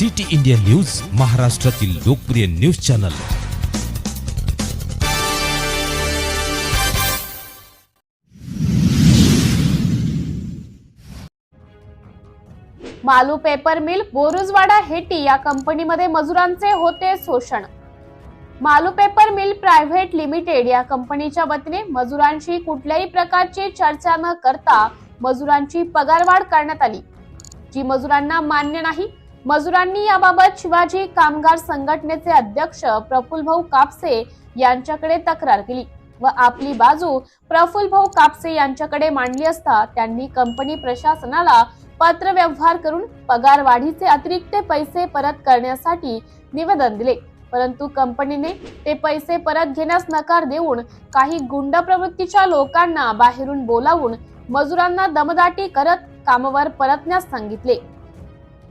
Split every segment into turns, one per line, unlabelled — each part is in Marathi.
सिटी इंडिया न्यूज महाराष्ट्रातील लोकप्रिय news channel.
Malu paper mill Borujwada Heti या कंपनीमध्ये मजुरांचे होते शोषण. Malu paper mill private limited या कंपनीच्या वतीने मजुरांशी कुठल्याही प्रकारची चर्चा न करता मजुरांची पगारवाढ करण्यात आली जी मजुरांना मान्य नाही मजुरांनी याबाबत शिवाजी कामगार संघटनेचे अध्यक्ष प्रफुलभाऊ कापसे यांच्याकडे तक्रार केली व आपली बाजू प्रफुलभाऊ कापसे यांच्याकडे मांडली असता त्यांनी कंपनी प्रशासनाला पत्र व्यवहार करून पगार वाढीचे अतिरिक्त पैसे परत करण्यासाठी निवेदन दिले. परंतु कंपनीने ते पैसे परत घेण्यास नकार देऊन काही गुंड प्रवृत्तीच्या लोकांना बाहेरून बोलावून मजुरांना दमदाटी करत कामावर परतण्यास सांगितले.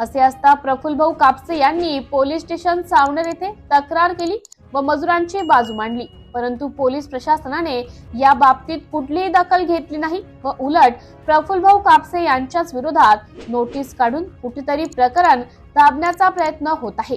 असे असता प्रफुल्ल भाऊ कापसे यांनी पोलीस स्टेशन सावनेर येथे तक्रार केली व मजुरांची बाजू मांडली. परंतु पोलीस प्रशासनाने या बाबतीत कुठलीही दखल घेतली नाही व उलट प्रफुल्ल भाऊ कापसे यांच्याच विरोधात नोटीस काढून कुठेतरी प्रकरण दाबण्याचा प्रयत्न होत आहे.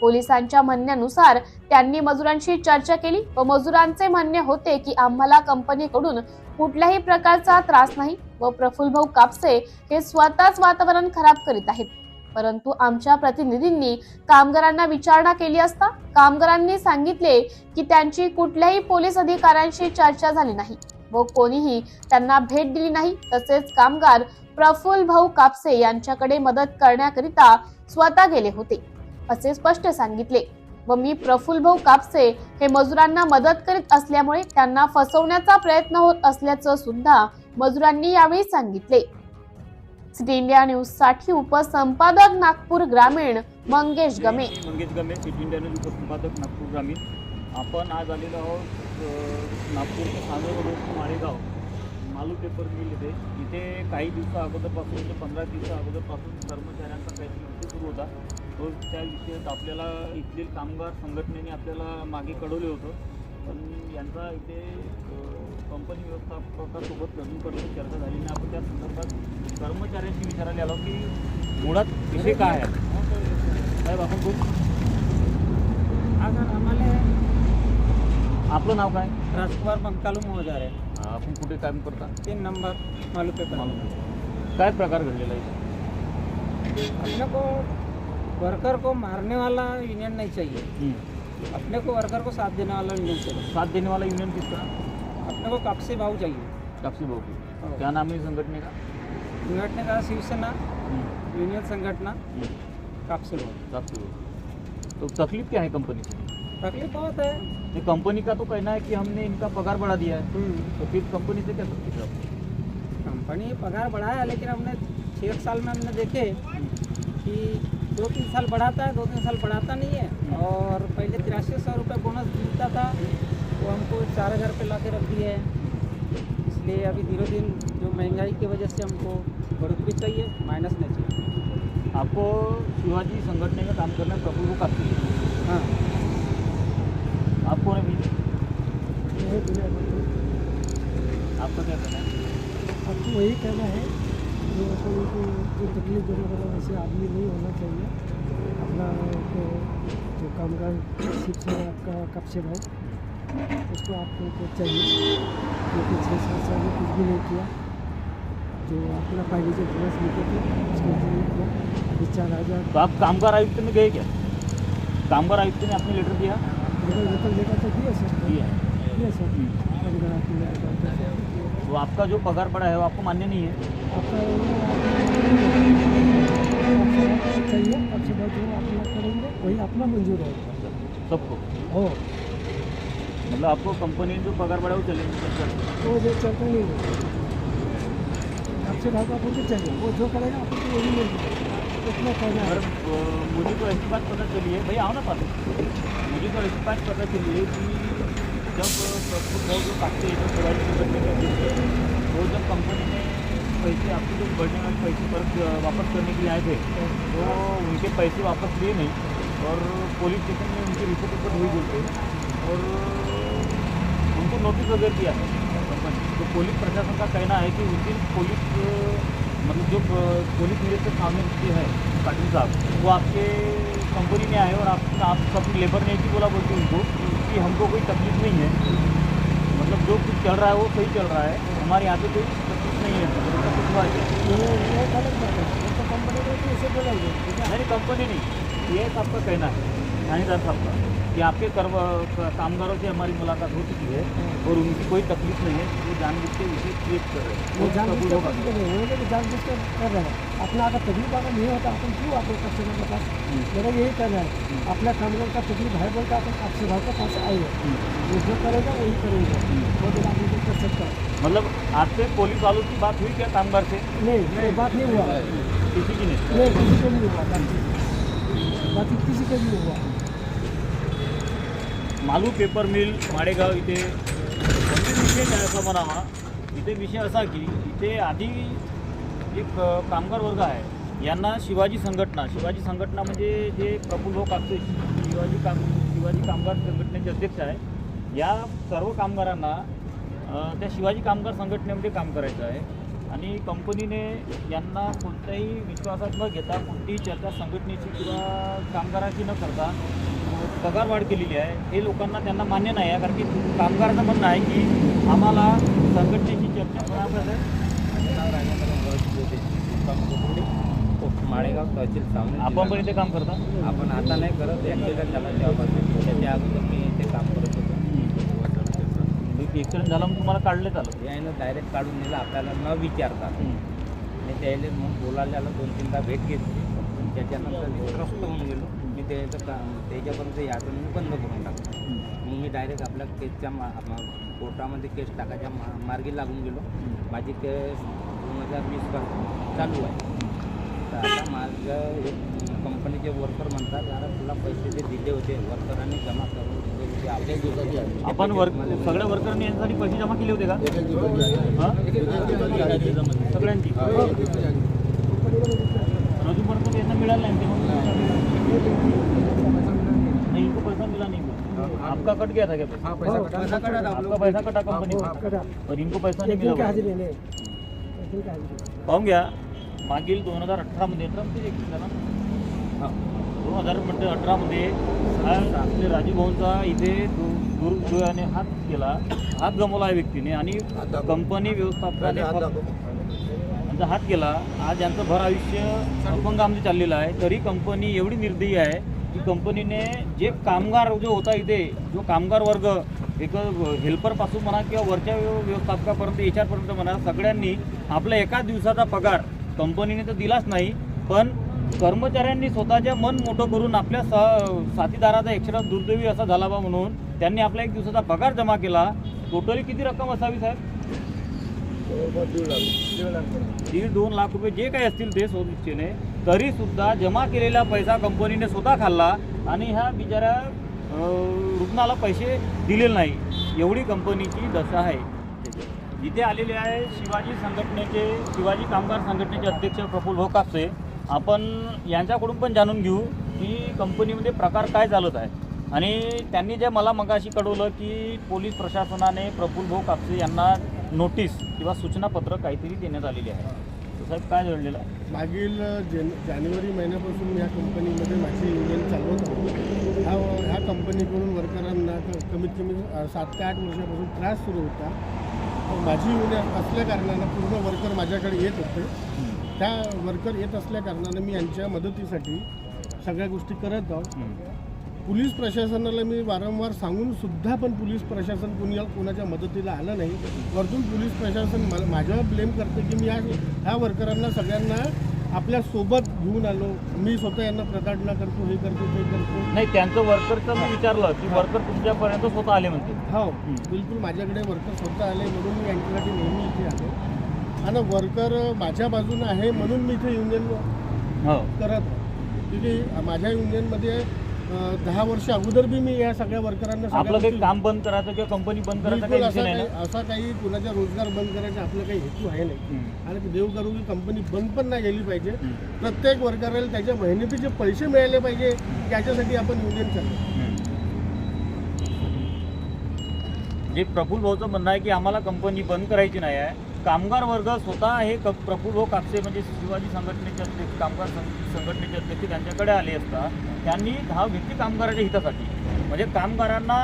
पोलिसांच्या म्हणण्यानुसार त्यांनी मजुरांशी चर्चा केली व मजुरांचे म्हणणे होते की आम्हाला कंपनीकडून कुठल्याही प्रकारचा त्रास नाही व प्रफुल्ल भाऊ कापसे हे स्वतःच वातावरण खराब करीत आहेत. परंतु आमच्या प्रतिनिधींनी कामगारांना विचारणा केली असता कामगारांनी सांगितले की त्यांची कुठल्याही पोलीस अधिकाऱ्यांशी चर्चा झाली नाही व कोणीही त्यांना भेट दिली नाही. तसेच कामगार प्रफुल्ल भाऊ कापसे यांच्याकडे मदत करण्याकरिता स्वतः गेले होते असे स्पष्ट सांगितले. व मी प्रफुल्ल भाऊ कापसे हे मजुरांना मदत करीत असल्यामुळे त्यांना फसवण्याचा प्रयत्न होत असल्याचं सुद्धा मजुरांनी यावेळी सांगितले. सिटी इंडिया न्यूजसाठी उपसंपादक नागपूर ग्रामीण Mangesh Game.
Mangesh Game city India news उपसंपादक Nagpur ग्रामीण. आपण आज आलेलो आहोत Nagpur Sangola road Malegaon Malu paper mill इथे. इथे काही दिवसा अगोदरपासून म्हणजे पंधरा दिवसा अगोदरपासून कर्मचाऱ्यांचा काहीतरी विषय सुरू होता. तो त्या विषयात आपल्याला इथले कामगार संघटनेने आपल्याला मागे कळवले होतं. पण यांचा इथे कंपनी व्यवस्थापकासोबत अजूनपर्यंत चर्चा झाली नाही आपण त्या संदर्भात कर्मचाऱ्यांशी विचारायला आलो की मुळात विषय काय आहे? साहेब आपण कोण
अगर आम्हाला
आपलं नाव काय?
राजकुमार मंकालू महोदय आहे
आपण कुठे काम करता?
तीन नंबर मालू पेपर.
मालूम काय प्रकार घडलेला आहे?
अपने को वर्कर को मारने वाला यूनियन नहीं चाहिए. अपने को वर्कर को साथ देने वाला यूनियन चाहिए.
साथ देने वाला यूनियन किसका?
अपने को कापसी भाव चाहिए।
कापसी भाऊ की। क्या नाम है इस संगठने का?
संगठने का शिवसेना
हम्म.
यूनियन संगठना
हम्म.
कापसी भाव
कापसी तो तकलीफ़ क्या है कंपनी से
तकलीफ़ बहुत है।
ये कंपनी का तो कहना है कि हमने इनका पगार बढ़ा दिया है।
हम्म,
तो फिर कंपनी से क्या तकलीफ़ है आपको?
कंपनी पगार बढ़ाया लेकिन हमने छः एक साल में हमने देखे कि दो तीन साल बढ़ाता है दो तीन साल बढ़ाता नहीं है। और पहले तिरासी सौ रुपये बोनस मिलता था। वो हमको चार हज़ार रुपये ला के रख दिए है। इसलिए अभी धीरे दिन जो महँगाई की वजह से हमको बढ़ोतरी चाहिए माइनस नहीं चाहिए।
आपको शिवाजी संगठन में काम करना प्रभु को काफ़ी है। आपको नहीं आपका क्या कहना है?
आपको वही कहना है जो जो तकलीफ़ देने वाला वैसे आदमी नहीं होना चाहिए। अपना को जो कामगार शिप से आपका कब से भाव उसको आपको को चाहिए। क्योंकि छः सात साल में कुछ भी नहीं किया। जो अपना जो बोनस मिलते थे उसको नहीं किया। अभी चार हज़ार।
तो आप कामगार आयुक्त में गए क्या? कामगार आयुक्त ने आपने लेटर दिया?
लेकर लेकर लेकर तो दिया सर।
दिया।
दिया सर।
हम्म।
तो
तो आपका जो पगार पड़ा है वो आपको मान्य नहीं है?
चाहिए कब से भाव जो अपना करेंगे। वही अपना मंजूर होगा
सबको?
हो।
मतलब आपको कंपनी जो पगार बढ़ा वो चलेंगे।
वो जो चलता नहीं है। आपसे तो चाहिए? वो जो करेगा आपको तो वही मिलेगा इतना कहना
पर
है
मुझे तो ऐसी बात पता चली है। भाई आओ ना पास। मुझे तो ऐसी बात पता चली है कि जब भाव जो काटते हैं जो प्रोवाइड करने के अधीन थे वो जब कंपनी ने पैसे आपके जो बढ़ने वाले पैसे परत अ, वापस करने के लिए आए थे तो उनके पैसे वापस लिए नहीं। और पुलिस स्टेशन में उनकी रिपोर्ट ऊपर हुई बोलते और उनको नोटिस वगैरह दिया है? कंपनी तो पुलिस प्रशासन का कहना है कि उस दिन पुलिस मतलब जो पुलिस निरीक्षक सामने जो है पाटिल साहब वो आपके कंपनी में आए और आप आप अपनी लेबर ने एक ही बोला बोलते उनको कि हमको कोई तकलीफ़ नहीं है। मतलब जो कुछ चल रहा है वो सही चल रहा है। हमारे यहाँ पे कोई तकलीफ़ नहीं है।
तो कंपनी को तो इसे बोलेंगे
नहीं कंपनी नहीं। ये आपका कहना है। थानेदार साहब का। कि आपके कर्म कामगारों से हमारी मुलाकात हो चुकी है और उनकी कोई तकलीफ़ नहीं है वो जानबूझ के उसे क्रिएट कर रहे हैं।
वो जानबूझ
कबूल
के
होगा
कुछ नहीं है कि जानबूझ के कर रहे हैं। अपना अगर तकलीफ़ अगर नहीं होता अपन क्यों आते कस्टमर के पास? मेरा यही कहना है अपना कामगार का तकलीफ़ है बोल के अपन आपसे भाव के पास आएँगे वो जो करेगा वही करेगा। वो तो को कर सकता है।
मतलब आपसे पुलिस वालों की बात हुई क्या कामगार से?
नहीं बात नहीं हुआ।
किसी की नहीं।
नहीं किसी को नहीं हुआ। बातचीत किसी को नहीं हुआ।
मालू पेपर मिल माडेगाव इथे विषय काय असा म्हणावा? इथे विषय असा की इथे आधी एक कामगार वर्ग आहे. यांना शिवाजी संघटना शिवाजी संघटना म्हणजे जे प्रफुल्ल कापसे शिवाजी काम शिवाजी कामगार संघटनेचे अध्यक्ष आहे. या सर्व कामगारांना त्या शिवाजी कामगार संघटनेमध्ये काम करायचं आहे. आणि कंपनीने यांना कोणत्याही विश्वासात न घेता कोणतीही चर्चा संघटनेची किंवा कामगाराची न करता पगारवाढ केलेली आहे. हे लोकांना त्यांना मान्य नाही आहे कारण की कामगाराचं म्हणणं आहे की आम्हाला संघटनेची चर्चा आहे?
माळेगाव तहसील सावने
आपण पण इथे काम करता?
आपण आता नाही करत ॲक्सिडेंट झाला तेव्हापासून. त्याच्या अगोदर मी इथे काम करत होतो.
ॲक्सिडेंट झाला मग तुम्हाला काढलं आलं
यानं डायरेक्ट काढून दिलं आपल्याला न विचारता. आणि त्याला मग बोलायला दोन तीनदा भेट घेतली. त्याच्यानंतर मी त्रस्त होऊन गेलो. मी त्याचं का त्याच्यापर्यंत याचं मी बंद करून टाकलं. मग मी डायरेक्ट आपल्या केसच्या मा मा- कोर्टामध्ये केस टाकायच्या मा मार्गी लागून गेलो. माझी केस दोन हजार वीसपासून चालू आहे. तर आता माझं एक कंपनीचे वर्कर म्हणतात जरा तुला पैसे जे दिले होते वर्करांनी जमा करून दिले होते आपल्या दिवसाचे
आपण वर्क सगळ्या वर्करांनी यांच्यासाठी पैसे जमा केले होते का? हा? सगळ्यांची. अजूनपर्यंत यांना मिळालं. नाही इनको पैसा मिला नहीं आपका कट गया था क्या पैसा? आपका पैसा कटा कंपनी
कटा।
और इनको पैसा नहीं मिला पाहून घ्या मागील दोन हजार अठरामध्ये दोन हजार म्हणजे अठरामध्ये हा आपले राजीव भाऊंचा इथे दु- दुर्दैवाने हात केला। हात गमावला आहे व्यक्तीने आणि कंपनी व्यवस्थापनाने फक्त- यांचा हात गेला. आज यांचं भर आयुष्य अपंगामध्ये चाललेलं आहे. तरी कंपनी एवढी निर्दयी आहे की कंपनीने जे कामगार जो होता इथे जो कामगार वर्ग एक हेल्परपासून म्हणा किंवा वरच्या व्यवस्थापकापर्यंत एच आरपर्यंत म्हणा सगळ्यांनी आपला एका दिवसाचा पगार कंपनीने तर दिलाच नाही पण कर्मचाऱ्यांनी स्वतःच्या मन मोठं करून आपल्या स साथीदाराचा एक्स्ट्रा दुर्दैवी असा झाला बा म्हणून त्यांनी आपला एक दिवसाचा पगार जमा केला. टोटली किती रक्कम असावी साहेब? दीड दोन लाख रुपये जे काही असतील ते सोनिश्चेने तरी सुद्धा जमा केलेला पैसा कंपनीने स्वतः खाल्ला आणि ह्या बिचाऱ्या रुग्णाला पैसे दिलेले नाही. एवढी कंपनीची दशा आहे. इथे आलेले आहे शिवाजी संघटनेचे शिवाजी कामगार संघटनेचे अध्यक्ष प्रफुल्ल भाऊ कापसे आपण यांच्याकडून पण जाणून घेऊ की कंपनीमध्ये प्रकार काय चालत आहे. आणि त्यांनी जे मला मगाशी कळवलं की पोलीस प्रशासनाने प्रफुल्ल भाऊ कापसे यांना नोटीस किंवा सूचनापत्र काहीतरी देण्यात आलेली आहे. तर साहेब काय घडलेलं आहे?
मागील जन जानेवारी महिन्यापासून मी ह्या कंपनीमध्ये माझी युनियन चालवत होतो. ह्या ह्या कंपनीकडून वर्करांना कमीत कमी सात ते आठ वर्षापासून त्रास सुरू होता. माझी युनियन असल्या कारणानं पूर्ण वर्कर माझ्याकडे येत होते. त्या वर्कर येत असल्या कारणानं मी यांच्या मदतीसाठी सगळ्या गोष्टी करत आहोत. पोलीस प्रशासनाला मी वारंवार सांगून सुद्धा पण पोलीस प्रशासन कुणी कोणाच्या मदतीला आलं नाही. वरतून पोलीस प्रशासन मला माझ्यावर ब्लेम करते की मी ह्या ह्या वर्करांना सगळ्यांना आपल्यासोबत घेऊन आलो. मी स्वतः यांना प्रताडणा करतो हे करतो ते करतो.
नाही त्यांचं वर्करचं मी विचारलं की वर्कर तुमच्यापर्यंत स्वतः आले म्हणते.
हो बिलकुल माझ्याकडे वर्कर स्वतः आले म्हणून मी यांच्यासाठी नेहमी इथे आलो. आणि वर्कर माझ्या बाजूनं आहे म्हणून मी इथे युनियन
हो.
करत तिथे माझ्या युनियनमध्ये दहा वर्ष अगोदर बी मी या सगळ्या वर्करांना
आपलं काही काम बंद करायचं किंवा कंपनी बंद करायचा काही
असा
विषय नाही
काही
ना
असा काही कुणाचा रोजगार बंद करायचा आपला काही हेतू आहे नाही. आणि देव करू की कंपनी बंद पण नाही गेली पाहिजे. प्रत्येक वर्कराला त्याच्या मेहनतीचे पैसे मिळाले पाहिजे याच्यासाठी आपण युनियन करतो.
जे प्रफुल्ल भाऊचं म्हणणं आहे की आम्हाला कंपनी बंद करायची नाही आहे. कामगार वर्ग स्वतः हे क प्रफुल्ल कापसे म्हणजे शिवाजी संघटनेचे अध्यक्ष कामगार सं- संघटनेचे अध्यक्ष त्यांच्याकडे आले असता त्यांनी धाव घेतली कामगाराच्या हितासाठी म्हणजे कामगारांना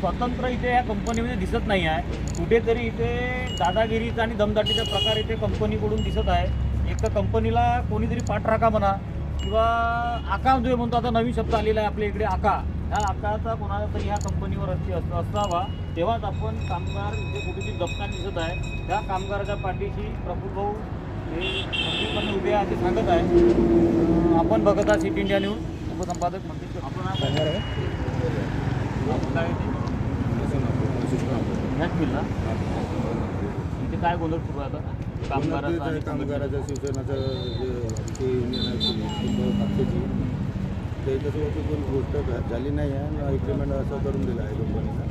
स्वतंत्र इथे या कंपनीमध्ये दिसत नाही आहे. कुठेतरी इथे दादागिरीचा आणि दमदाटीचा प्रकार इथे कंपनीकडून दिसत आहे. एक तर कंपनीला कोणीतरी पाठराखा म्हणा किंवा आका जो म्हणतो आता नवीन शब्द आलेला आहे आपल्या इकडे आका. ह्या आकाचा कोणाला तरी ह्या कंपनीवर अस अस- असावा तेव्हाच आपण कामगार इथे कुठेतरी दबताना दिसत आहे त्या कामगाराच्या पाठीशी प्रफुल्ल भाऊ हे खंबीरपणे उभे आहे असे सांगत आहे आपण बघत आहात सिटी इंडिया न्यूज उपसंपादक मंत्री आपण आपण काय ते? ह्याच मिळला इथे काय गोंधळ सुरू आहे आता कामगाराचा
कामगाराच्या शिवसेनाचं जे युनियन आहे त्याच्यासोबत पण गोष्ट झाली नाही आहे आणि अग्रीमेंट असं करून दिलं आहे कंपनीला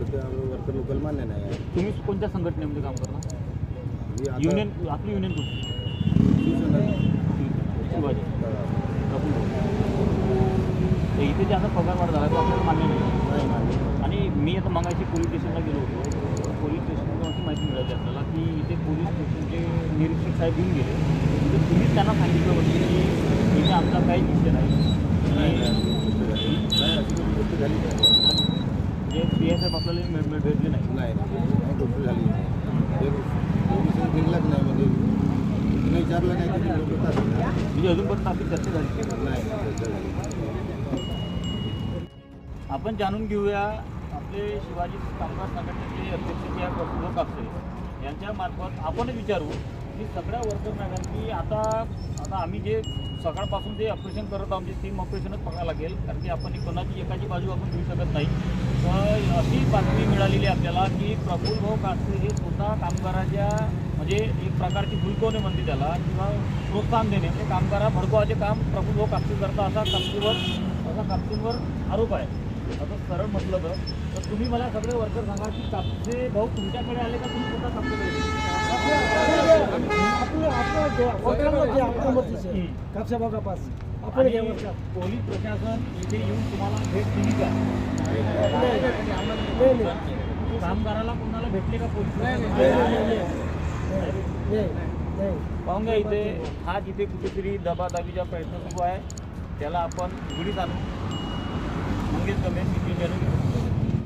तर त्या वर्कर लोकल मान्य नाही आहे.
तुम्ही कोणत्या संघटनेमध्ये काम
ही आता
युनियन आपली युनियन
शिवसेना.
तर इथे जे आता पगारवाढ झाला तो आपल्याला मान्य नाही. आणि मी आता मगाशी पोलीस स्टेशनला गेलो होतो. पोलीस स्टेशनला अशी माहिती मिळाली आपल्याला की इथे पोलीस स्टेशनचे निरीक्षक साहेब येऊन गेले. तर तुम्हीच त्यांना सांगितलं होतं की इथे आमचा काही विषय नाही. पी एस एफ आपल्याला नाही
गोष्ट झाली नाही नाही म्हणजे विचारलं नाही की लोक नाही
आपली चर्चा झाली आपण जाणून घेऊया आपले शिवाजी कामगार संघटनेचे अध्यक्ष जे आहे प्रफुल्ल कापसे यांच्या मार्फत आपणच विचारू. की सगळ्या वर्करना की आता आता आम्ही जे सकाळपासून जे ऑपरेशन करत आहोत म्हणजे टीम ऑपरेशनच बघायला लागेल. कारण की आपण कोणाची एकाची बाजू आपण घेऊ शकत नाही. तर अशी बातमी मिळालेली आपल्याला की प्रफुल भाऊ कापसे हे स्वतः कामगाराच्या म्हणजे एक प्रकारची भुलकवणे म्हणते त्याला किंवा प्रोत्साहन देणे. म्हणजे कामगारा भडकवाचे काम प्रफुल भाऊ कापसे करता असा कापसीवर असा कापसींवर आरोप आहे. असं सरळ म्हटलं तर तर तुम्ही मला सगळे वर्कर सांगा की कापसे भाऊ तुमच्याकडे आले का? तुम्ही स्वतः कापसेकडे गेले?
पास आपण
पोलीस प्रशासन इथे येऊन तुम्हाला भेट दिली का कामगाराला कोणाला भेटले का पोलीस पाहून घ्या इथे हा जिथे कुठेतरी दबादाबीचा प्रयत्न सुरू आहे त्याला आपण घडीत आणू मंगेश कमेंट